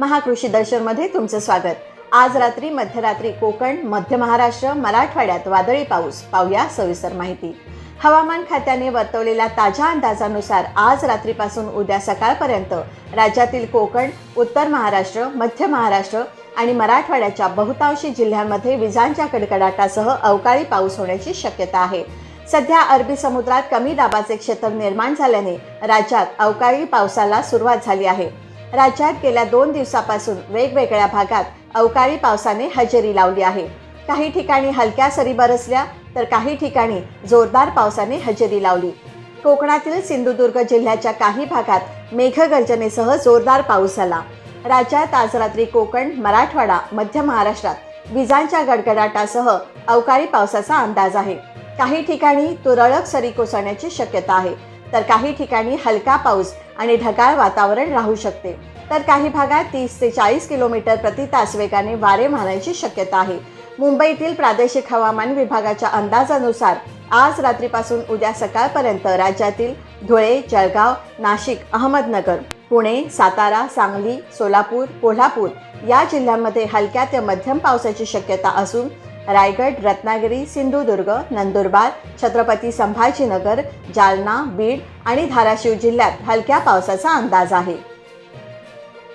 महाकृषी दर्शनमध्ये तुमचं स्वागत. आज रात्री मध्यरात्री कोकण मध्य महाराष्ट्र मराठवाड्यात वादळी पाऊस. पाहूया सविस्तर माहिती. हवामान खात्याने वर्तवलेल्या ताज्या अंदाजानुसार आज रात्रीपासून उद्या सकाळपर्यंत राज्यातील कोकण उत्तर महाराष्ट्र मध्य महाराष्ट्र आणि मराठवाड्याच्या बहुतांशी जिल्ह्यांमध्ये विजांच्या कडकडाटासह अवकाळी पाऊस होण्याची शक्यता आहे. सध्या अरबी समुद्रात कमी दाबाचे क्षेत्र निर्माण झाल्याने राज्यात अवकाळी पावसाला सुरुवात झाली आहे. राज्यात गेल्या दोन दिवसापासून वेगवेगळ्या भागात अवकाळी पावसाने हजेरी लावली आहे. काही ठिकाणी हलक्या सरी बरसल्या तर काही ठिकाणी जोरदार पावसाने हजेरी लावली. कोकणातील सिंधुदुर्ग जिल्ह्याच्या काही भागात मेघगर्जनेसह जोरदार पाऊस झाला. राज्यात आज रात्री कोकण मराठवाडा मध्य महाराष्ट्रात विजांच्या गडगडाटासह अवकाळी पावसाचा अंदाज आहे. काही ठिकाणी तुरळक सरी कोसळण्याची शक्यता आहे तर काही ठिकाणी हलका पाऊस आणि ढगाळ वातावरण राहू शकते. तर काही भागात तीस ते चाळीस किलोमीटर प्रति तास वेगाने वारे वाहण्याची शक्यता आहे. मुंबईतील प्रादेशिक हवामान विभागाच्या अंदाजानुसार आज रात्रीपासून उद्या सकाळपर्यंत राज्यातील धुळे जळगाव नाशिक अहमदनगर पुणे सातारा सांगली सोलापूर कोल्हापूर या जिल्ह्यांमध्ये हलक्या ते मध्यम पावसाची शक्यता असून रायगड रत्नागिरी सिंधुदुर्ग नंदुरबार छत्रपती संभाजीनगर जालना बीड आणि धाराशिव जिल्ह्यात हलक्या पावसाचा अंदाज आहे.